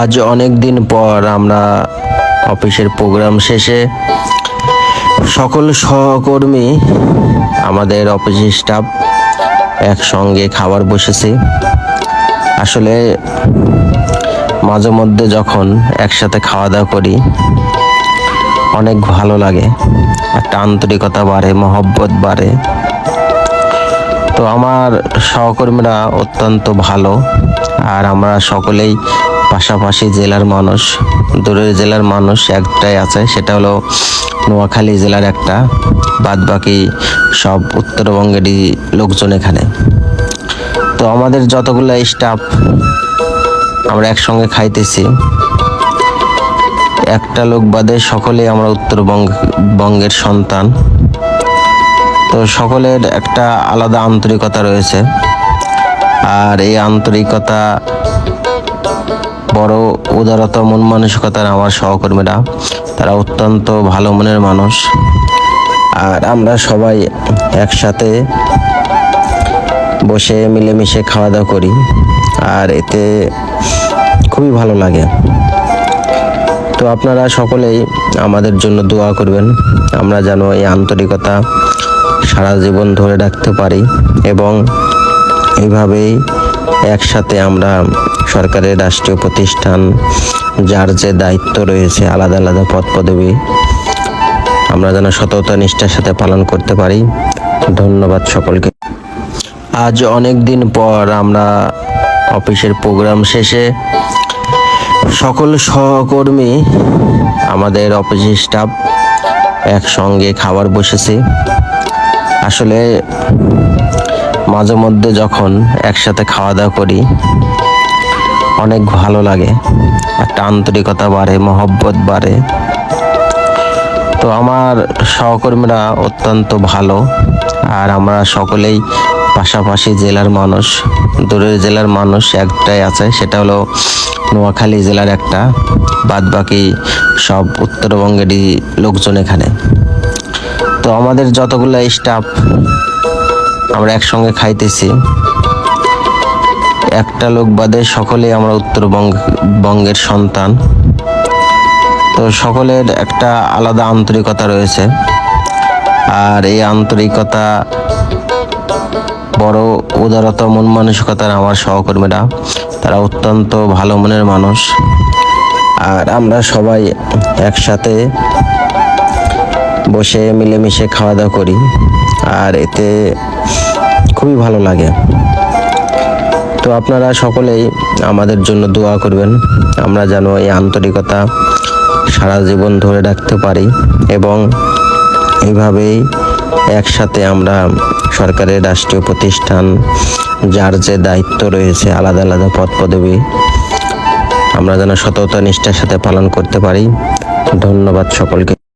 আজ অনেক দিন পর আমরা অফিসের প্রোগ্রাম শেষে সকল সহকর্মী, আমাদের অফিসের স্টাফ একসঙ্গে খাবার বসেছি। আসলে মাঝে মধ্যে যখন একসাথে খাওয়া দাওয়া করি, অনেক ভালো লাগে একটা আন্তরিকতা বাড়ে, মহব্বত বাড়ে। তো আমার সহকর্মীরা অত্যন্ত ভালো আর আমরা সকলেই পাশাপাশি জেলার মানুষ, দূরের জেলার মানুষ একটাই আছে, সেটা হলো নোয়াখালী জেলার একটা বাদ বাকি সব উত্তরবঙ্গেরই লোকজন এখানে। তো আমাদের যতগুলো স্টাফ আমরা একসঙ্গে খাইতেছি, একটা লোক বাদে সকলেই আমরা উত্তরবঙ্গ বঙ্গের সন্তান। তো সকলের একটা আলাদা আন্তরিকতা রয়েছে। আর এই আন্তরিকতা বড় উদারতা, মন মানসিকতার আমার সহকর্মীরা, তারা অত্যন্ত ভালো মনের মানুষ। আর আমরা সবাই একসাথে বসে মিলেমিশে খাওয়া দাওয়া করি, আর এতে খুবই ভালো লাগে। তো আপনারা সকলেই আমাদের জন্য দোয়া করবেন, আমরা যেন এই আন্তরিকতা সারা জীবন ধরে রাখতে পারি এবং এইভাবেই একসাথে আমরা সরকারের রাষ্ট্রীয় প্রতিষ্ঠান, যার যে দায়িত্ব রয়েছে, আলাদা আলাদা পদ পদবি, আমরা যেন সততা, নিষ্ঠার সাথে পালন করতে পারি। ধন্যবাদ সকলকে। আজ অনেক দিন পর আমরা অফিসের প্রোগ্রাম শেষে সকল সহকর্মী, আমাদের অফিসের স্টাফ একসঙ্গে খাবার বসেছি। আসলে মাঝে মধ্যে যখন একসাথে খাওয়া দাওয়া করি, অনেক ভালো লাগে একটা আন্তরিকতা বাড়ে, মহব্বত বাড়ে। তো আমার সহকর্মীরা অত্যন্ত ভালো আর আমরা সকলেই পাশাপাশি জেলার মানুষ, দূরের জেলার মানুষ একটাই আছে, সেটা হলো নোয়াখালী জেলার একটা বাদ বাকি সব উত্তরবঙ্গেরই লোকজন এখানে। তো আমাদের যতগুলো স্টাফ আমরা একসঙ্গে খাইতেছি। একটা লোক বাদে সকলেই আমরা উত্তরবঙ্গ, বঙ্গের সন্তান। তো সকলের একটা আলাদা আন্তরিকতা রয়েছে। আর এই আন্তরিকতা বড় উদারতা, মন মানসিকতার আমার সহকর্মীরা। তারা অত্যন্ত ভালো মনের মানুষ। আর আমরা সবাই একসাথে বসে মিলেমিশে খাওয়া দাওয়া করি। আর এতে খুবই ভালো লাগে। তো আপনারা সকলেই আমাদের জন্য দোয়া করবেন। আমরা যেন এই আন্তরিকতা সারা জীবন ধরে রাখতে পারি এবং এইভাবেই একসাথে আমরা সরকারের রাষ্ট্রীয় প্রতিষ্ঠান, যার যে দায়িত্ব রয়েছে আলাদা আলাদা পদ পদবি আমরা যেন সততা নিষ্ঠার সাথে পালন করতে পারি। ধন্যবাদ সকলকে।